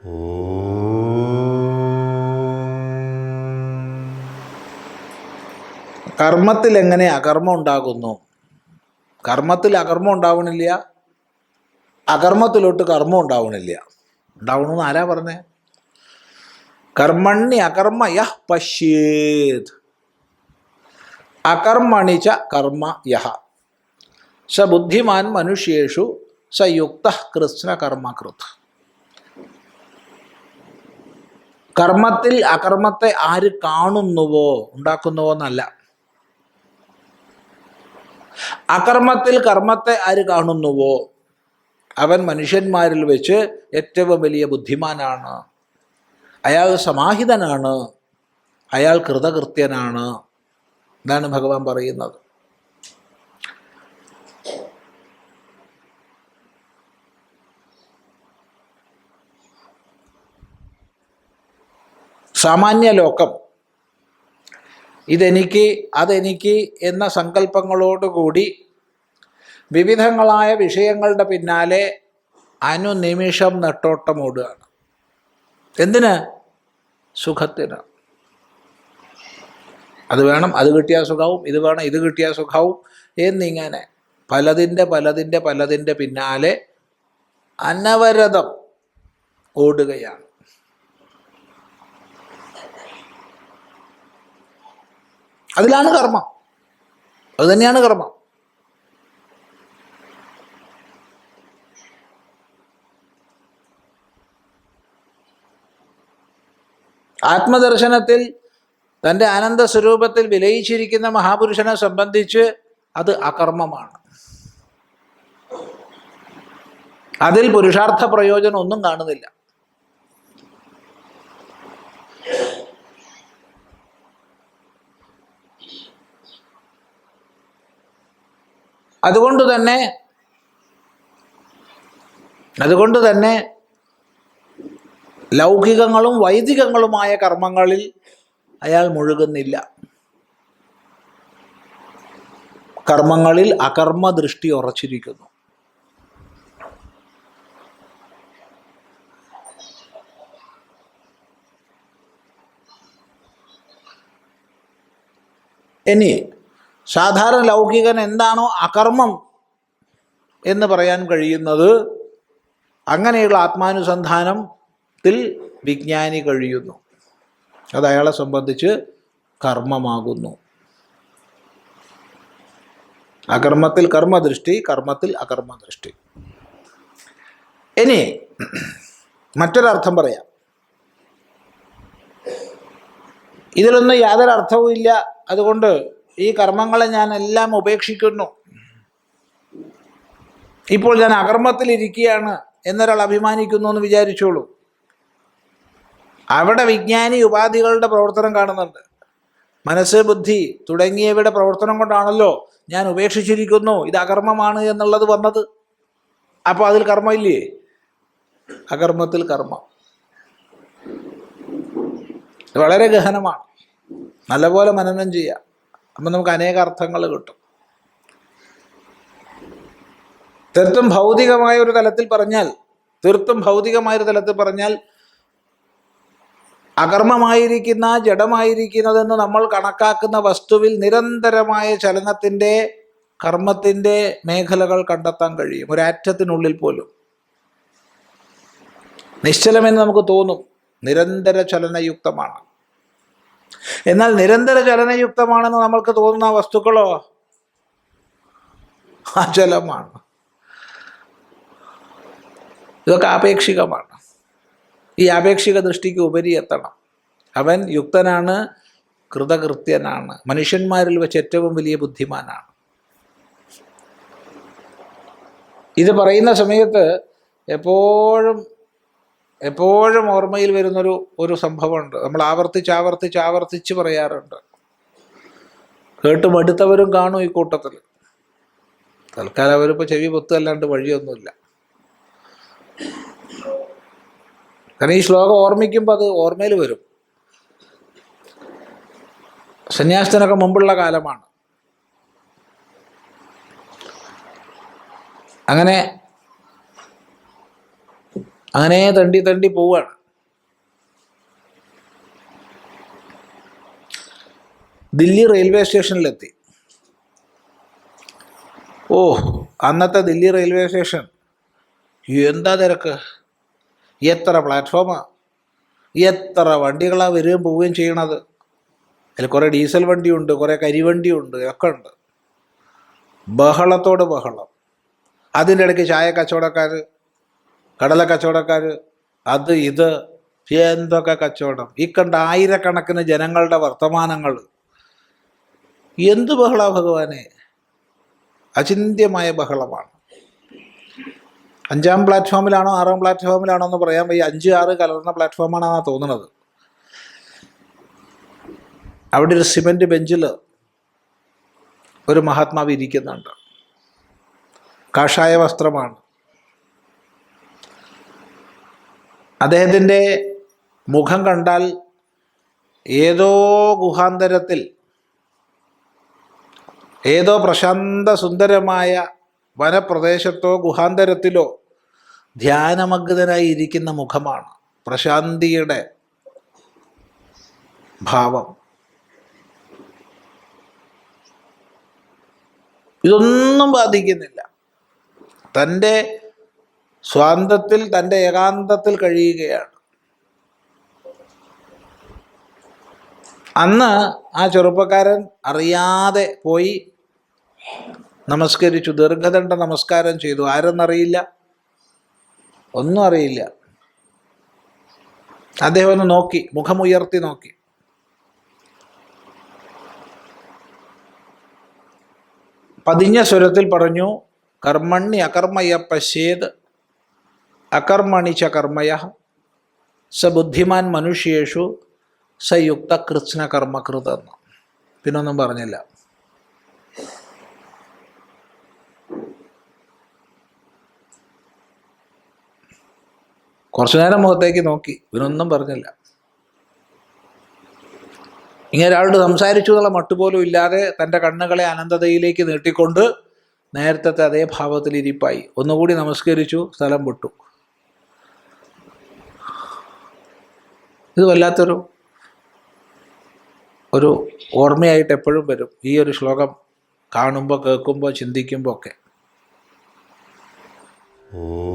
കർമ്മത്തിൽ എങ്ങനെ അകർമ്മം ഉണ്ടാകുന്നു? കർമ്മത്തിൽ അകർമ്മം ഉണ്ടാവണില്ല. അകർമ്മത്തിലോട്ട് കർമ്മം ഉണ്ടാവണില്ല. ഉണ്ടാവണമെന്ന് ആരാ പറഞ്ഞേ? കർമ്മണി അകർമ്മ യഹ് പശ്യേത്. അകർമ്മണി ച കർമ്മ യഹ. സ ബുദ്ധിമാൻ മനുഷ്യേഷു സ യുക്ത കൃഷ്ണ കർമ്മകൃത് കർമ്മത്തിൽ അകർമ്മത്തെ ആര് കാണുന്നുവോ ഉണ്ടാക്കുന്നുവോ എന്നല്ല. അകർമ്മത്തിൽ കർമ്മത്തെ ആര് കാണുന്നുവോ അവൻ മനുഷ്യന്മാരിൽ വെച്ച് ഏറ്റവും വലിയ ബുദ്ധിമാനാണ്. അയാൾ സമാഹിതനാണ്. അയാൾ കൃതകൃത്യനാണ്. എന്നാണ് ഭഗവാൻ പറയുന്നത്. സാമാന്യ ലോകം ഇതെനിക്ക് അതെനിക്ക് എന്ന സങ്കല്പങ്ങളോടുകൂടി വിവിധങ്ങളായ വിഷയങ്ങളുടെ പിന്നാലെ അനുനിമിഷം നെട്ടോട്ടമോടുകയാണ്. എന്തിന്? സുഖത്തിന്. അത് വേണം അത് കിട്ടിയാൽ സുഖവും ഇത് വേണം ഇത് കിട്ടിയാൽ സുഖവും എന്നിങ്ങനെ പലതിന്റെ പലതിന്റെ പലതിന്റെ പിന്നാലെ അനവരതം ഓടുകയാണ്. അതിലാണ് കർമ്മം. അത് തന്നെയാണ് കർമ്മം. ആത്മദർശനത്തിൽ തന്റെ ആനന്ദ സ്വരൂപത്തിൽ വിലയിച്ചിരിക്കുന്ന മഹാപുരുഷനെ സംബന്ധിച്ച് അത് അകർമ്മമാണ്. അതിൽ പുരുഷാർത്ഥ പ്രയോജനം ഒന്നും കാണുന്നില്ല. അതുകൊണ്ട് തന്നെ അതുകൊണ്ട് തന്നെ ലൗകികങ്ങളും വൈദികങ്ങളുമായ കർമ്മങ്ങളിൽ അയാൾ മുഴുകുന്നില്ല. കർമ്മങ്ങളിൽ അകർമ്മ ദൃഷ്ടി ഉറച്ചിരിക്കുന്നു. ഇനി സാധാരണ ലൗകികൻ എന്താണോ അകർമ്മം എന്ന് പറയാൻ കഴിയുന്നത് അങ്ങനെയുള്ള ആത്മാനുസന്ധാനത്തിൽ വിജ്ഞാനി കഴിയുന്നു. അത് അയാളെ സംബന്ധിച്ച് കർമ്മമാകുന്നു. അകർമ്മത്തിൽ കർമ്മദൃഷ്ടി കർമ്മത്തിൽ അകർമ്മദൃഷ്ടി. ഇനി മറ്റൊരർത്ഥം പറയാം. ഇതിലൊന്നും യാതൊരു അർത്ഥവും ഇല്ല അതുകൊണ്ട് ഈ കർമ്മങ്ങളെ ഞാൻ എല്ലാം ഉപേക്ഷിക്കുന്നു. ഇപ്പോൾ ഞാൻ അകർമ്മത്തിലിരിക്കുകയാണ് എന്നൊരാൾ അഭിമാനിക്കുന്നു എന്ന് വിചാരിച്ചോളൂ. അവിടെ വിജ്ഞാനി ഉപാധികളുടെ പ്രവർത്തനം കാണുന്നുണ്ട്. മനസ്സ് ബുദ്ധി തുടങ്ങിയവയുടെ പ്രവർത്തനം കൊണ്ടാണല്ലോ ഞാൻ ഉപേക്ഷിച്ചിരിക്കുന്നു. ഇത് അകർമ്മമാണ് എന്നുള്ളത് വന്നത്. അപ്പോൾ അതിൽ കർമ്മമില്ലേ? അകർമ്മത്തിൽ കർമ്മം. വളരെ ഗഹനമാണ്. നല്ലപോലെ മനനം ചെയ്യാം. അപ്പം നമുക്ക് അനേക അർത്ഥങ്ങൾ കിട്ടും. തീർത്തും ഭൗതികമായ ഒരു തലത്തിൽ പറഞ്ഞാൽ തീർത്തും ഭൗതികമായ ഒരു തലത്തിൽ പറഞ്ഞാൽ അകർമ്മമായിരിക്കുന്ന ജഡമായിരിക്കുന്നതെന്ന് നമ്മൾ കണക്കാക്കുന്ന വസ്തുവിൽ നിരന്തരമായ ചലനത്തിന്റെ കർമ്മത്തിന്റെ മേഖലകൾ കണ്ടെത്താൻ കഴിയും. ഒരാറ്റത്തിനുള്ളിൽ പോലും. നിശ്ചലമെന്ന് നമുക്ക് തോന്നും. നിരന്തര ചലനയുക്തമാണ്. എന്നാൽ നിരന്തര ചലനയുക്തമാണെന്ന് നമ്മൾക്ക് തോന്നുന്ന വസ്തുക്കളോ? അചലമാണ്. ഇതൊക്കെ ആപേക്ഷികമാണ്. ഈ ആപേക്ഷിക ദൃഷ്ടിക്ക് ഉപരി എത്തണം. അവൻ യുക്തനാണ് കൃതകൃത്യനാണ്. മനുഷ്യന്മാരിൽ വെച്ച് ഏറ്റവും വലിയ ബുദ്ധിമാനാണ്. ഇത് പറയുന്ന സമയത്ത് എപ്പോഴും എപ്പോഴും ഓർമ്മയിൽ വരുന്നൊരു ഒരു സംഭവമുണ്ട്. നമ്മൾ ആവർത്തിച്ച് ആവർത്തിച്ച് ആവർത്തിച്ച് പറയാറുണ്ട്. കേട്ട് മടുത്തവരും കാണും ഈ കൂട്ടത്തിൽ. തൽക്കാലം അവരിപ്പോൾ ചെവി പൊത്തല്ലാണ്ട് വഴിയൊന്നുമില്ല. കാരണം ഈ ശ്ലോകം ഓർമ്മിക്കുമ്പോൾ അത് ഓർമ്മയിൽ വരും. സന്യാസത്തിനൊക്കെ മുമ്പുള്ള കാലമാണ്. അങ്ങനെ അങ്ങനെ തണ്ടി തണ്ടി പോവാണ്. ദില്ലി റെയിൽവേ സ്റ്റേഷനിലെത്തി. ഓ അന്നത്തെ ദില്ലി റെയിൽവേ സ്റ്റേഷൻ. എന്താ തിരക്ക്? എത്ര പ്ലാറ്റ്ഫോമാ? എത്ര വണ്ടികളാണ് വരികയും പോവുകയും ചെയ്യണത്? അതിൽ കുറേ ഡീസൽ വണ്ടിയുണ്ട് കുറേ കരിവണ്ടിയുണ്ട് ഒക്കെ ഉണ്ട്. ബഹളത്തോട് ബഹളം. അതിന്റെ ഇടയ്ക്ക് ചായ കച്ചവടക്കാർ കടല കച്ചവടക്കാർ അത് ഇത് എന്തൊക്കെ കച്ചവടം? ഈ കണ്ട ആയിരക്കണക്കിന് ജനങ്ങളുടെ വർത്തമാനങ്ങൾ. എന്ത് ബഹള ഭഗവാനെ? അചിന്ത്യമായ ബഹളമാണ്. അഞ്ചാം പ്ലാറ്റ്ഫോമിലാണോ ആറാം പ്ലാറ്റ്ഫോമിലാണോ എന്ന് പറയാൻ വയ്യ. അഞ്ച് ആറ് കലർന്ന പ്ലാറ്റ്ഫോമാണെന്നാണ് തോന്നുന്നത് അവിടെ ഒരു സിമന്റ് ബെഞ്ചിൽ ഒരു മഹാത്മാവ് ഇരിക്കുന്നുണ്ട്. കാഷായ വസ്ത്രമാണ്. അദ്ദേഹത്തിന്റെ മുഖം കണ്ടാൽ ഏതോ ഗുഹാന്തരത്തിൽ ഏതോ പ്രശാന്ത സുന്ദരമായ വനപ്രദേശത്തോ ഗുഹാന്തരത്തിലോ ധ്യാനമഗ്നനായി ഇരിക്കുന്ന മുഖമാണ് പ്രശാന്തിയുടെ ഭാവം. ഇതൊന്നും ബാധിക്കുന്നില്ല. തന്റെ സ്വാന്തത്തിൽ തന്റെ ഏകാന്തത്തിൽ കഴിയുകയാണ്. അന്ന് ആ ചെറുപ്പക്കാരൻ അറിയാതെ പോയി നമസ്കരിച്ചു. ദീർഘദണ്ഡ നമസ്കാരം ചെയ്തു. ആരെന്നറിയില്ല? ഒന്നും അറിയില്ല. അദ്ദേഹം ഒന്ന് നോക്കി മുഖമുയർത്തി നോക്കി. പതിഞ്ഞ സ്വരത്തിൽ പറഞ്ഞു കർമ്മണി അകർമ്മയ പശ്യേത് അകർമ്മണി ച കർമ്മയ സ ബുദ്ധിമാൻ മനുഷ്യേഷു സയുക്ത കൃത്സ്ന കർമ്മകൃത് എന്ന് പിന്നൊന്നും പറഞ്ഞില്ല. കുറച്ചു നേരം മുഖത്തേക്ക് നോക്കി ഇവനൊന്നും പറഞ്ഞില്ല. ഇങ്ങനെ ഒരാളോട് സംസാരിച്ചു എന്നുള്ള മട്ടുപോലും ഇല്ലാതെ തന്റെ കണ്ണുകളെ അനന്തതയിലേക്ക് നീട്ടിക്കൊണ്ട് നേരത്തെ അതേ ഭാവത്തിൽ ഇരിപ്പായി. ഒന്നുകൂടി നമസ്കരിച്ചു സ്ഥലം വിട്ടു. ഇത് വല്ലാത്തൊരു ഒരു ഓർമ്മയായിട്ട് എപ്പോഴും വരും. ഈ ഒരു ശ്ലോകം കാണുമ്പോൾ കേൾക്കുമ്പോൾ ചിന്തിക്കുമ്പോൾ ഒക്കെ. ഓ.